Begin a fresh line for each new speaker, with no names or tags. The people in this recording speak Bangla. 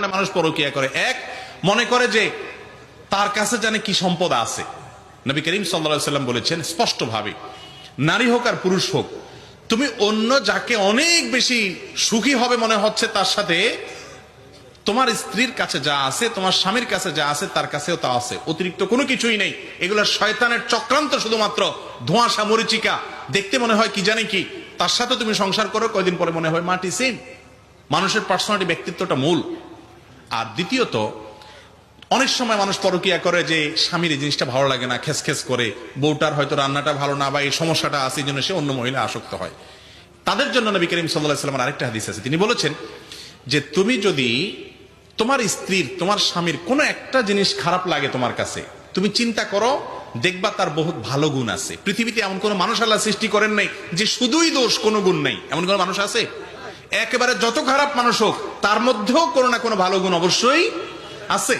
কারণে মানুষ পরকিয়া করে। এক, মনে করে যে তার কাছে জানে কি সম্পদ আছে। নবী করিম সাল্লা সাল্লাম বলেছেন, স্পষ্টভাবে, নারী হোক আর পুরুষ হোক, তুমি অন্য যাকে অনেক বেশি সুখী হবে মনে হচ্ছে, তার সাথে তোমার স্ত্রীর কাছে যা আছে, তোমার স্বামীর কাছে যা আছে, তার কাছেও তা আছে। অতিরিক্ত কোনো কিছুই নেই। এগুলো শয়তানের চক্রান্ত শুধুমাত্র, ধোঁয়াশা, মরিচিকা। দেখতে মনে হয় কি জানে কি? তার সাথে তুমি সংসার করো, কয়দিন পরে মনে হয় মাটি সেম। মানুষের পার্সোনালিটি, ব্যক্তিত্বটা মূল। আর দ্বিতীয়ত, অনেক সময় মানুষ পরকিয়া করে যে স্বামীর এই জিনিসটা ভালো লাগে না খেস খেস করে, বউটার হয়তো রান্নাটা ভালো না বা এই সমস্যাটা আছে, এই জন্য সে অন্য মহিলা আসক্ত হয়। তাদের জন্য নবী করিম সাল্লাহ সাল্লামের আরেকটা হাদিস আছে। তিনি বলেছেন যে তুমি যদি তোমার স্ত্রীর, তোমার স্বামীর কোনো একটা জিনিস খারাপ লাগে তোমার কাছে, তুমি চিন্তা করো, দেখবা তার বহুত ভালো গুণ আছে। পৃথিবীতে এমন কোনো মানুষ আল্লাহ সৃষ্টি করেন নাই যে শুধুই দোষ কোনো গুণ নাই। এমন কোনো মানুষ আছে? একেবারে যত খারাপ মানুষ হোক তার মধ্যেও কোনো না কোনো ভালো গুণ অবশ্যই আছে।